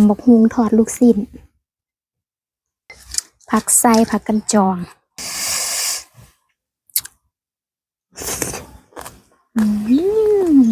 ำบักฮุงทอดลูกสิ้น ผักไส้ผักกันจองอืม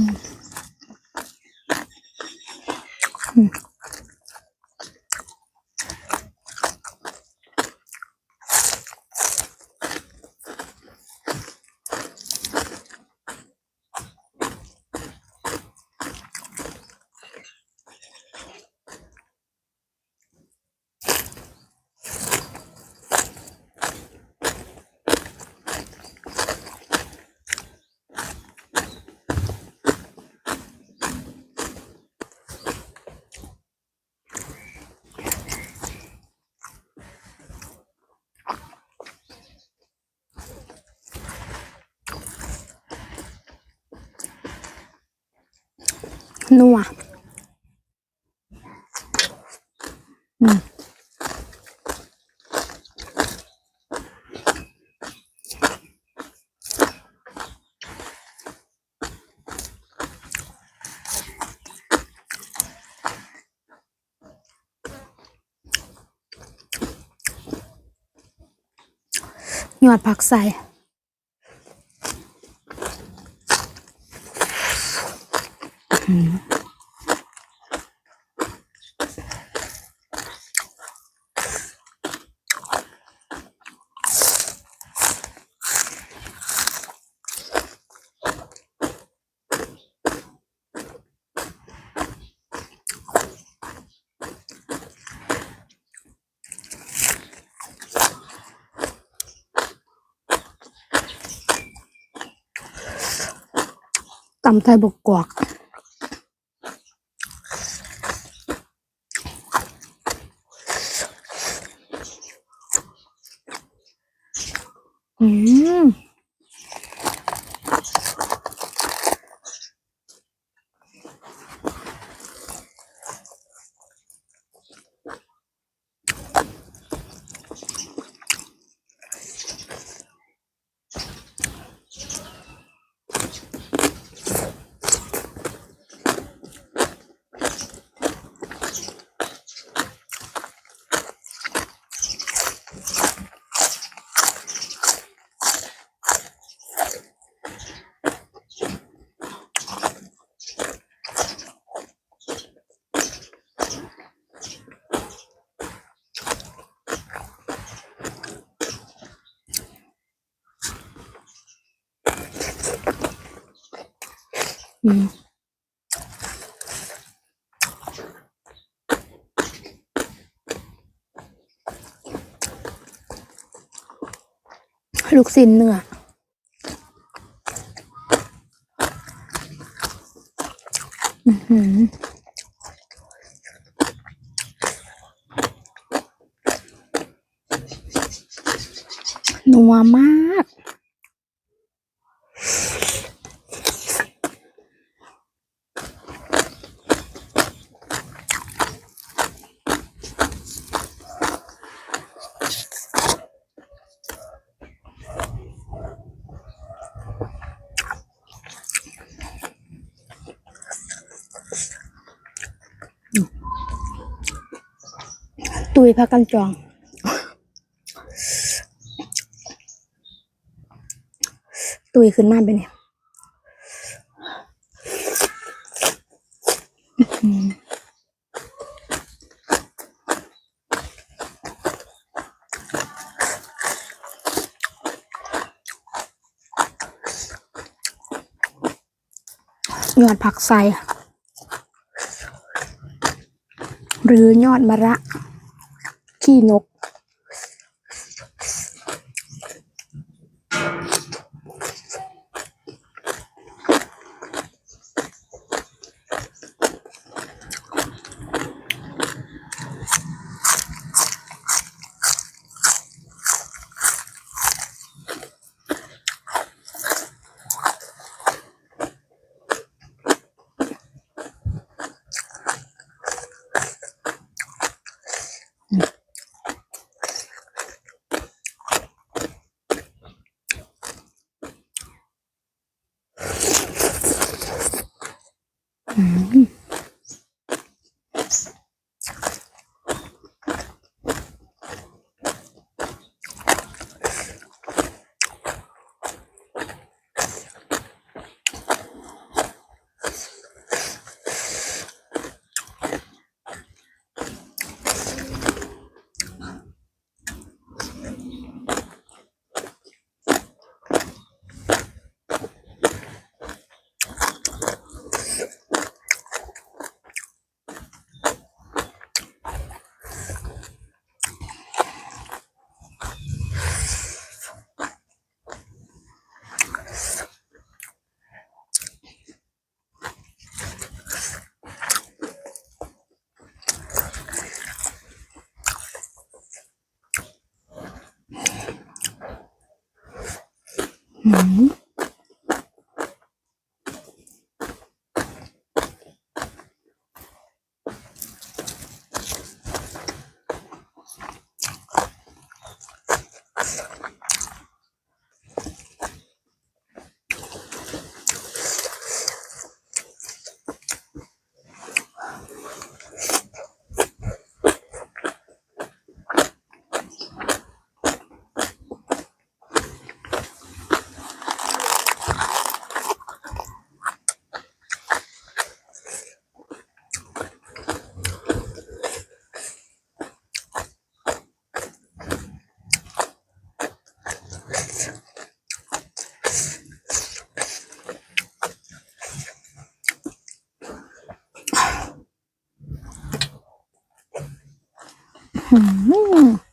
นัวหยอดผักใส่ ตำไทยบกกวก อื ลูกสินเนื้ออือหือนัวมาก ตุยพักกันจอง ตุยขึ้นมาไปเนี่ยยอดผักใส่หรือยอดมะระ ขี้นก อื หื Mm-hmm.